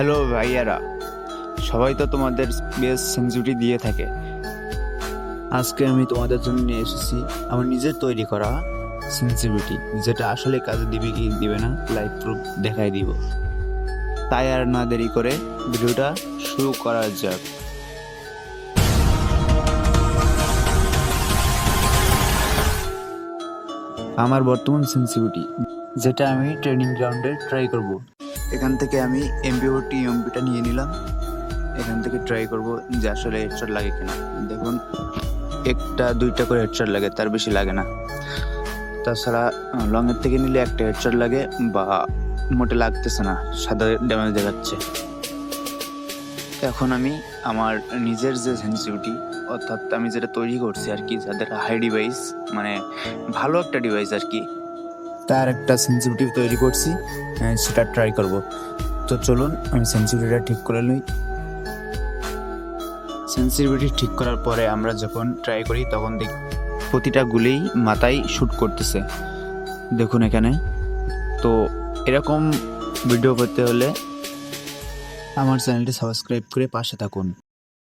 Hello ভাইয়ারা, সবাই তো তোমাদের বেশ সেঞ্চুরি দিয়ে থাকে। আজকে আমি তোমাদের জন্য নিয়ে এসেছি আমার নিজের তৈরি করা সেন্সিভিটি যেটা আসলে কাজে দিবে কি দিবে না লাইভ প্রুফ দেখাই দিব। তাই আর না দেরি করে ভিডিওটা শুরু করা যাক। আমার বর্তমান সেন্সিভিটি যেটা আমি ট্রেনিং গ্রাউন্ডে ট্রাই করব। এখান থেকে আমি এমপিওটি এমপিটা নিয়ে নিলাম। এখান থেকে ট্রাই করব যে আসলে হেডশট লাগে কিনা। দেখুন, একটা, দুইটা করে হেডশট লাগে, তার বেশি লাগে না। তাছাড়া লংয়ের থেকে নিলে একটা হেডশট লাগে, বা মোটে লাগতেছে না, সাদা ড্যামেজ দেখাচ্ছে। এখন আমি আমার নিজের যে সেন্সিটিভিটি অর্থাৎ আমি যেটা তৈরি করছি আর কি, যাদের হাই ডিভাইস মানে ভালো একটা ডিভাইস আর কি তার একটা সেন্সিটিভিটি তৈরি করছি সেটা ট্রাই করব। তো চলুন, আমি সেন্সিটিভিটিটা ঠিক করে নিই। সেন্সিটিভিটি ঠিক করার পরে আমরা যখন ট্রাই করি, তখন দেখি, প্রতিটা গুলিই মাথায় শ্যুট করতেছে। দেখুন এখানে। তো এরকম ভিডিও করতে হলে আমার চ্যানেলটি সাবস্ক্রাইব করে পাশে থাকুন।